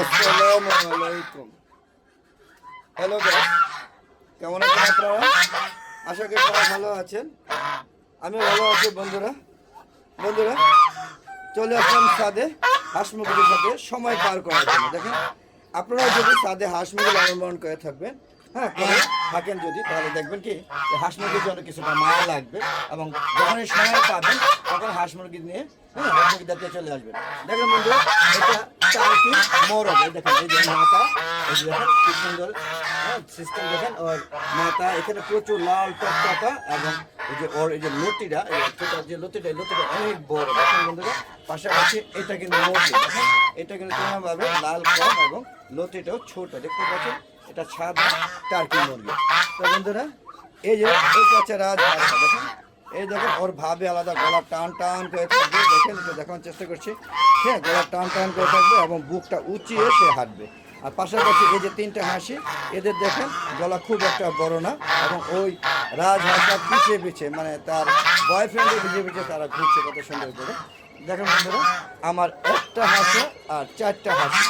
আসসালামু আলাইকুম হ্যালো কেমন আছেন আপনারা? আশা করি সবাই ভালো আছেন। আমি ভালো আছি, বন্ধুরা। বন্ধুরা, চলে আসলাম সাদে হাঁস সাথে সময় পার করার জন্য। দেখেন আপনারা যদি সাদে হাঁস মুরগি করে থাকবেন হ্যাঁ থাকেন যদি, তাহলে দেখবেন কি হাঁস মুরগির জন্য কিছুটা মায়া লাগবে এবং যখন সময় পাবেন, তখন হাঁস মুরগি নিয়ে হ্যাঁ হাঁস মুরগি দেখতে চলে আসবেন। দেখেন বন্ধুরা এটা চারটি মোরগ। এই দেখেন, এই যে মাথা, এই যে কি সুন্দর সিস্টেম দেখেন, ওর মাথা, এখানে প্রচুর লাল টকটকা এবং এই যে ওর এই যে লতিটা ছোটো যে লতিটা, এই লতিটা অনেক বড়। দেখেন বন্ধুরা, পাশাপাশি এটা কিন্তু মুরগি এটা কিন্তু তুলনাভাবে লাল কম এবং লতিটাও ছোট, দেখতে পাচ্ছেন? এটা সাদা টার্কি মুরগি তো বন্ধুরা, এই যে এই হচ্ছে রাজহাঁস দেখেন। এই দেখেন, ওর ভাবে আলাদা গলা টান টান করে থাকবে। দেখেন, একটু দেখানোর চেষ্টা করছি। হ্যাঁ গলা টান টান করে থাকবে এবং বুকটা উঁচিয়ে সে হাঁটবে। আর পাশাপাশি এই যে তিনটে হাসি, এদের দেখেন, গলা খুব একটা বড় না এবং ওই রাজ রাজহাঁসটা পিছিয়ে পিছিয়ে মানে তার বয়ফ্রেন্ডের পিছিয়ে পিছিয়ে তারা ঘুরছে কত সুন্দর করে। দেখেন বন্ধুরা, আমার একটা হাঁসে আর চারটা হাঁসি।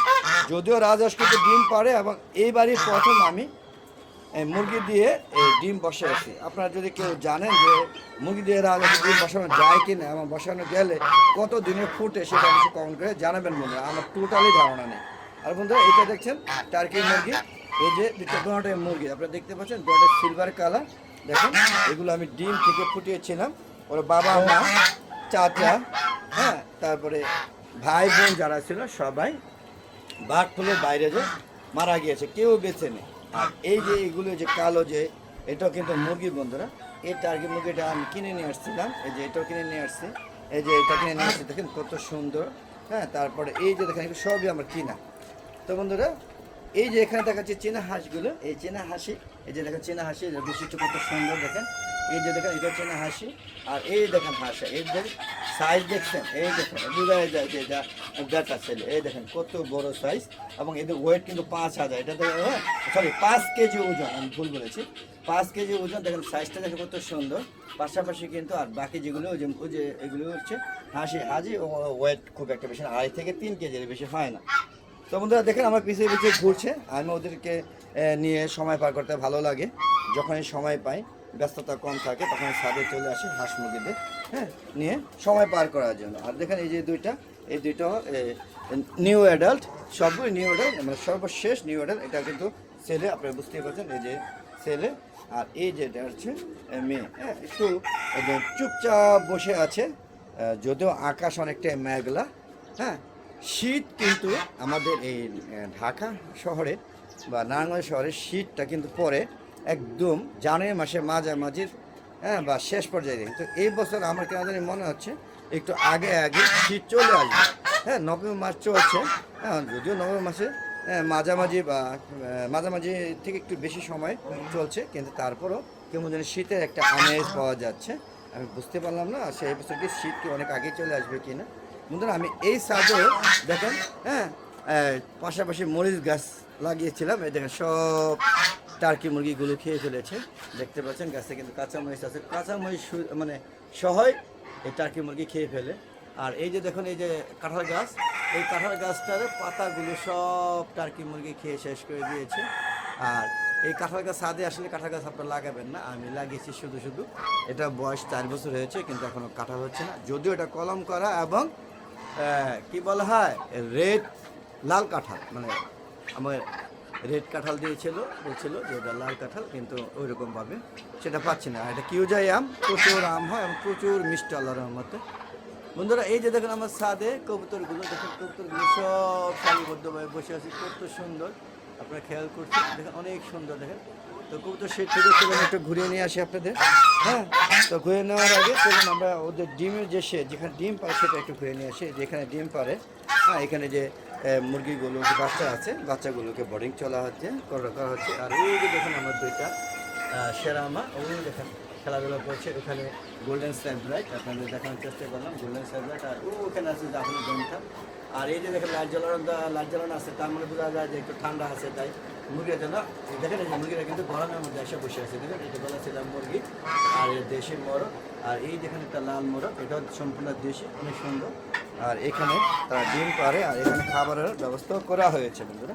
যদিও রাজহাঁস কিন্তু ডিম পারে এবং এইবারই প্রথম আমি, এই মুরগি দিয়ে এই ডিম বসে আছি। আপনারা যদি কেউ জানেন যে মুরগি দিয়ে রাজহাঁসের ডিম বসানো যায় কি না এবং বসানো গেলে কত দিনে ফুটে সেটা কিছু কমেন্ট করে জানাবেন বন্ধুরা। আমার টোটালি ধারণা নেই। আর বন্ধুরা এটা দেখছেন টার্কি মুরগি। এই যে দুটো মুরগি। আপনারা দেখতে পাচ্ছেন, দুটো সিলভার কালার দেখেন, এগুলো আমি ডিম থেকে ফুটিয়েছিলাম। ওর বাবা, মা, চাচা হ্যাঁ তারপরে ভাই বোন যারা ছিল, সবাই বাঘ ফুলের বাইরে যে মারা গিয়েছে, কেউ বেছে নেই। আর এই যে এগুলো যে কালো যে, এটাও কিন্তু মুরগি বন্ধুরা এই টার্গেট মুরগিটা আমি কিনে নিয়ে আসছিলাম। এই যে এটাও কিনে নিয়ে আসছি। এই যে এটা কিনে নিয়ে আসছি, দেখেন কত সুন্দর। হ্যাঁ তারপরে এই যে দেখেন সবই আমার কিনা। তো বন্ধুরা, এই যে এখানে দেখাচ্ছে চীনা হাঁসগুলো, এই চেনা হাসি, এই যে দেখেন চীনা হাসি, এর বৈশিষ্ট্য কত সুন্দর দেখেন। এই যে দেখেন, এটা চীনা হাসি, আর এই দেখেন হাঁসা, এই দেখেন সাইজ দেখছেন? এই দেখেন বোঝা যায় যে এটা ছেলে। এই দেখেন, কত বড় সাইজ এবং এদের ওয়েট কিন্তু পাঁচ হাজার। এটা সরি পাঁচ কেজি ওজন, আমি ভুল বলেছি। পাঁচ কেজি ওজন, দেখেন সাইজটা দেখেন কত সুন্দর। পাশাপাশি কিন্তু আর বাকি যেগুলো, ওই যে এগুলো হচ্ছে, হাসি, হাজি ওয়েট খুব একটা বেশি আড়াই থেকে তিন কেজির বেশি হয় না। তো বন্ধুরা, দেখেন আমার পিছিয়ে পিছিয়ে ঘুরছে। আমি ওদেরকে নিয়ে সময় পার করতে ভালো লাগে। যখনই সময় পাই ব্যস্ততা কম থাকে, তখন ছাদে চলে আসে হাঁস মুরগিদের হ্যাঁ নিয়ে সময় পার করার জন্য। আর দেখেন এই যে দুইটা, এই দুইটা নিউ অ্যাডাল্ট সবগুলো নিউ অ্যাডাল্ট মানে সর্বশেষ নিউ অ্যাডাল্ট এটা কিন্তু ছেলে, আপনারা বুঝতেই পারছেন, এই যে ছেলে, আর এই যেটা হচ্ছে মেয়ে হ্যাঁ একটু চুপচাপ বসে আছে যদিও আকাশ অনেকটাই মেঘলা হ্যাঁ শীত কিন্তু আমাদের এই ঢাকা শহরে বা নারায়ণগঞ্জ শহরে শীতটা কিন্তু পরে একদম জানুয়ারি মাসে মাঝামাঝি হ্যাঁ বা শেষ পর্যায়ে দেখি। তো এই বছর আমার কেন জানি মনে হচ্ছে একটু আগে আগে শীত চলে আসবে। হ্যাঁ নভেম্বর মাস চলছে। হ্যাঁ যদিও নভেম্বর মাসে হ্যাঁ, মাঝামাঝি বা মাঝামাঝি থেকে একটু বেশি সময় চলছে কিন্তু তারপরও কেমন যেন শীতের একটা আমেজ পাওয়া যাচ্ছে। আমি বুঝতে পারলাম না সেই বছর কি শীত কি অনেক আগে চলে আসবে কি না বন্ধুরা আমি এই সাজে দেখেন হ্যাঁ পাশাপাশি মরিচ গাছ লাগিয়েছিলাম এই দেখেন সব টার্কি মুরগিগুলো খেয়ে ফেলেছে। দেখতে পাচ্ছেন গাছে কিন্তু কাঁচা মহিষ আছে। কাঁচা মহিষ মানে সহই এই টার্কি মুরগি খেয়ে ফেলে। আর এই যে দেখুন, এই যে কাঁঠাল গাছ, এই কাঁঠাল গাছটার পাতাগুলো সব টার্কি মুরগি খেয়ে শেষ করে দিয়েছে। আর এই কাঁঠাল গাছ ছাদে আসলে কাঁঠাল গাছ আপনারা লাগাবেন না, আমি লাগিয়েছি শুধু শুধু। এটা বয়স চার বছর হয়েছে, কিন্তু এখনও কাঁঠাল হচ্ছে না। যদিও এটা কলম করা এবং কি বলা হয়, রেড লাল কাঁঠাল মানে আমার রেড কাঁঠাল দিয়েছিল, বলছিল যে এটা লাল কাঁঠাল, কিন্তু ওই রকমভাবে সেটা পাচ্ছি না। এটা কিউজাই আম প্রচুর আম হয় এবং প্রচুর মিষ্টি আল্লাহর রহমতে। বন্ধুরা, এই যে দেখেন আমার ছাদে কবুতরগুলো, দেখেন কবুতরগুলো সব সারিবদ্ধভাবে বসে আছে, কত সুন্দর। আপনারা খেয়াল করছেন, দেখেন অনেক সুন্দর, দেখেন। তো কবুতর সেই থেকে চলুন, একটু ঘুরিয়ে নিয়ে আসি আপনাদের। হ্যাঁ তো ঘুরে নেওয়ার আগে চলুন আমরা ওদের ডিমের যে সে, যেখানে ডিম পারে সেটা একটু ঘুরে নিয়ে আসি। যেখানে ডিম পারে হ্যাঁ এখানে যে মুরগিগুলো বাচ্চা আছে বাচ্চাগুলোকে বোর্ডিং চলা হচ্ছে করা হচ্ছে। আর ওই যে দেখুন আমার দুইটা আহ, সেরামা ওই দেখেন খেলাধুলা করছে। ওখানে গোল্ডেন স্যাবলাইট আপনাদের দেখানোর চেষ্টা করলাম গোল্ডেন স্যাবলাইট আর ওখানে আছে জাফরি জমটা আর এই যে দেখেন লাইট জ্বালানো লাইট জ্বালানো আছে তার মানে বোঝা যায় যে একটু ঠান্ডা আছে তাই মুরগির জন্য দেখেন এই মুরগিরা কিন্তু গরমের মধ্যে এসে বসে আছে। দেখেন এটা বলেছিলাম মুরগি আর দেশি মোরগ। আর এই যেখানে একটা লাল মোরগ এটা সম্পূর্ণ দেশি অনেক সুন্দর। আর এখানে তারা ডিম পারে আর এখানে খাবারের ব্যবস্থা করা হয়েছে, বন্ধুরা।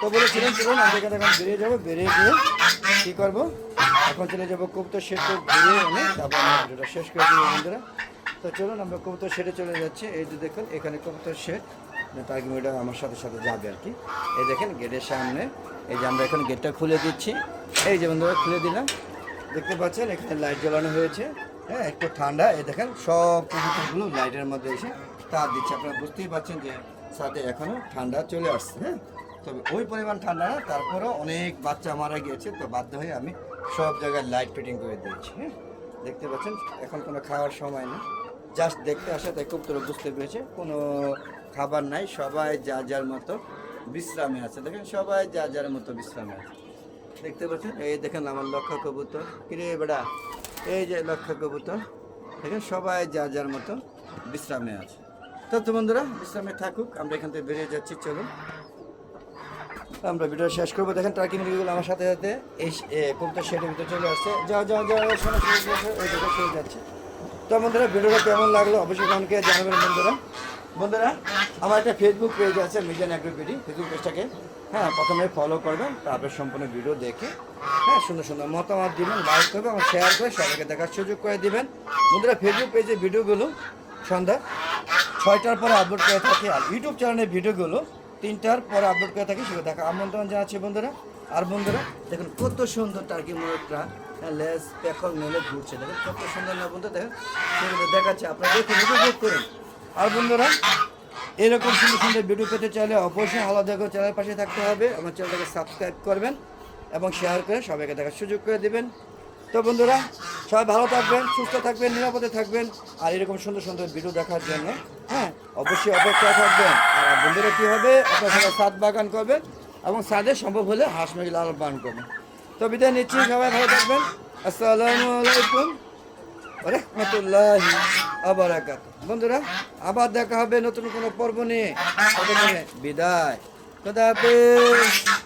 তো বলেছিলেন চলুন, আমরা এখানে এখন বেরিয়ে যাব, বেরিয়ে গিয়ে কী করব? এখন চলে যাব কবুতর শেডে ঘুরে এনে তারপর আমরা ভিডিওটা শেষ করে দেবো, বন্ধুরা। তো চলুন, আমরা কবুতর শেডে চলে যাচ্ছি। এই যে দেখুন, এখানে কবুতর শেড। তার মেয়েটা আমার সাথে সাথে যাবে আর কি। এই দেখেন, গেটের সামনে, এই যে আমরা এখন গেটটা খুলে দিচ্ছি। এই যে বন্ধুরা, খুলে দিলাম। দেখতে পাচ্ছেন, এখানে লাইট জ্বালানো হয়েছে। হ্যাঁ একটু ঠান্ডা। এই দেখেন, সব কবুতরগুলো লাইটের মধ্যে এসে তার দিচ্ছে। আপনারা বুঝতেই পারছেন যে সাথে এখনও ঠান্ডা চলে আসছে হ্যাঁ? তবে ওই পরিমাণ ঠান্ডা না, তারপরেও অনেক বাচ্চা মারা গিয়েছে, তো বাধ্য হয়ে আমি সব জায়গায় লাইট ফিটিং করে দিয়েছি হ্যাঁ? দেখতে পাচ্ছেন, এখন কোনো খাওয়ার সময় না জাস্ট দেখতে আসা, তাই খুব তোরা বুঝতে পেরেছে, কোনো খাবার নাই, সবাই যা যার মতো বিশ্রামে আছে। দেখেন, সবাই যা যার মতো বিশ্রামে আছে। দেখতে পাচ্ছেন, এই দেখেন আমার লক্ষ্য কবুতর। কিরে বেড়া এই যে লক্ষ্য কবুতর। দেখেন, সবাই যা যার মতো বিশ্রামে আছে। তো তো বন্ধুরা বিশ্রামে থাকুক আমরা এখান থেকে বেরিয়ে যাচ্ছি চলুন। আমরা ভিডিও শেষ করব। দেখেন ট্রাকিং মুরগিগুলো আমার সাথে সাথে এই কবুতর শেডের ভিতরে চলে আসছে। শোনো, শোনো, এই দেখো শুয়ে যাচ্ছে। তো বন্ধুরা ভিডিওটা কেমন লাগল অবশ্যই আমাকে জানাবেন বন্ধুরা। বন্ধুরা আমার একটা ফেসবুক পেজ আছে মিজান অ্যাগ্রোপিডি ফেসবুক পেজটাকে হ্যাঁ প্রথমে ফলো করবেন তারপর সম্পূর্ণ ভিডিও দেখে হ্যাঁ সুন্দর সুন্দর মতামত দিবেন লাইক করবে এবং শেয়ার করে সবাইকে দেখার সুযোগ করে দিবেন। বন্ধুরা ফেসবুক পেজে ভিডিওগুলো সন্ধ্যা। ছয়টার পরে আপলোড করে থাকি আর ইউটিউব চ্যানেলের ভিডিওগুলো তিনটার পরে আপলোড করে থাকি সেগুলো দেখা। আমন্ত্রণ জানাচ্ছি বন্ধুরা। আর বন্ধুরা দেখুন কত সুন্দর টার্কি মোরগটা হ্যাঁ, লেজ পেখল মেলে ঘুরছে। দেখুন কত সুন্দর না বন্ধু দেখেন সেগুলো দেখাচ্ছে আপনারা দেখুন উপভোগ করুন। আর বন্ধুরা এরকম সুন্দর সুন্দর ভিডিও পেতে চাইলে অবশ্যই আলাদা করে চ্যানেলের পাশে থাকতে হবে। আমার চ্যানেলটাকে সাবস্ক্রাইব করবেন এবং শেয়ার করে সবাইকে দেখার সুযোগ করে দেবেন। তো বন্ধুরা সবাই ভালো থাকবেন, সুস্থ থাকবেন, নিরাপদে থাকবেন। আর এরকম সুন্দর সুন্দর ভিডিও দেখার জন্য হ্যাঁ অবশ্যই অপেক্ষা থাকবেন। আর বন্ধুরা কী হবে? আপনার সবাই সাত বাগান করবে এবং সাদে সম্ভব হলে হাঁস, মুরগি লালন পালন করবেন। তো বিদায় নিচ্ছি, সবাই ভালো থাকবেন। আসসালামু আলাইকুম রহমতুল্লাহ আবারাকাত। বন্ধুরা, আবার দেখা হবে নতুন কোনো পর্ব নিয়ে। বিদায়। খোদা হাফেজ।